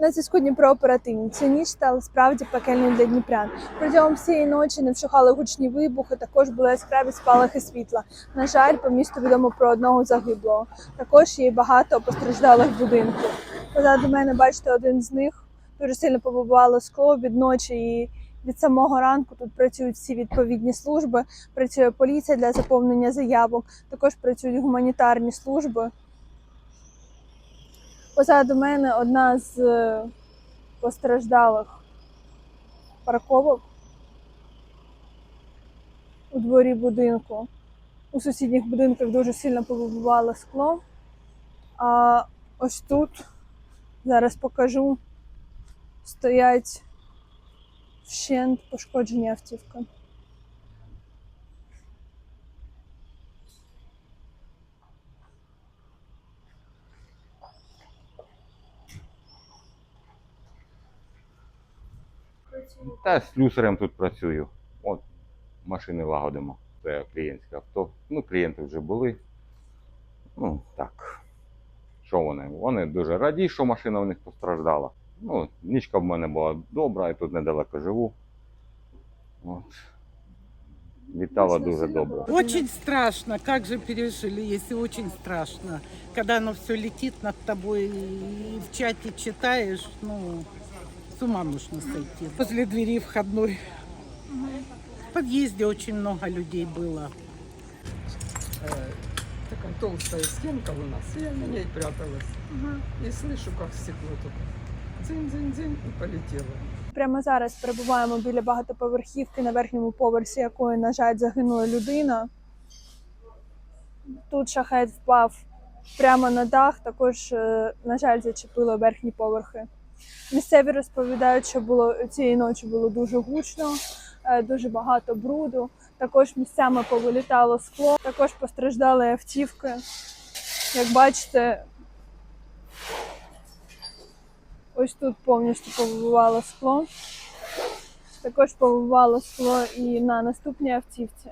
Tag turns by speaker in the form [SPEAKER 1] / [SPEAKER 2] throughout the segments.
[SPEAKER 1] На зв'язку Дніпро оперативні. Цю ніч стала справді пекельною для дніпрян. Протягом всієї ночі не вщухали гучні вибухи, також були яскраві спалахи світла. На жаль, по місту відомо про одного загиблого. Також є багато постраждалих будинків. Позаду мене бачите один з них. Дуже сильно побувало скло від ночі і від самого ранку тут працюють всі відповідні служби. Працює поліція для заповнення заявок. Також працюють гуманітарні служби. Позаду мене одна з е, постраждалих парковок у дворі будинку. У сусідніх будинках дуже сильно повибивало скло. А ось тут зараз покажу стоять вщент пошкоджені автівки.
[SPEAKER 2] Та з слюсарем тут працюю. От машини лагодимо. Це клієнтське авто. Ну, клієнти вже були. Ну, так. Що вони? Вони дуже раді, що машина в них постраждала. Ну, нічка в мене була добра, я тут недалеко живу. От. Вітала дуже добре.
[SPEAKER 3] Очень страшно, как же пережили, если очень страшно. Когда оно все летит над тобой и в чате читаешь, ну, с ума нужно сойти. Возле двери входной. В подъезде очень много людей было.
[SPEAKER 4] э, такая толстая стенка у нас, и я на ней пряталась. И слышу, как стекло только дзынь-дзынь-дзынь и полетело.
[SPEAKER 1] Прямо зараз перебуваємо біля багатоповерхівки, на верхньому поверсі якої, на жаль, загинула людина. Тут шахет впав прямо на дах, також, е, на жаль, зачепило верхні поверхи. Місцеві розповідають, що було цієї ночі було дуже гучно, е, дуже багато бруду. Також місцями повилітало скло, також постраждали автівки. Як бачите, ось тут повністю повибивало скло. Також повибивало скло і на наступній автівці.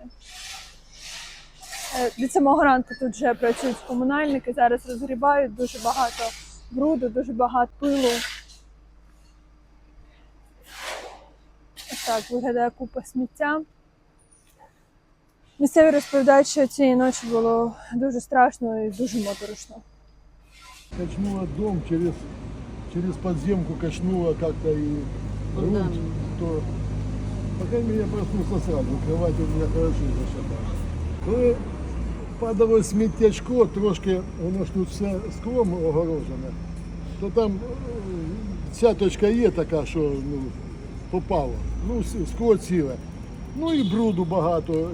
[SPEAKER 1] Е, Від самого ранку тут вже працюють комунальники, зараз розгрібають дуже багато бруду, дуже багато пилу. Так виглядає купа сміття. Місцеві розповідають, що цієї ночі було дуже страшно і дуже моторошно.
[SPEAKER 5] качнуло дом через, через подземку, качнуло как-то и грунт, то пока я проснулся сразу, кровать у меня хорошо зашатала. Коли падало сміттячко, трошки, воно ж тут все склом огорожене, то там е, цяточка є така, що ну, попало. Ну, скло ціле. Ну і бруду багато.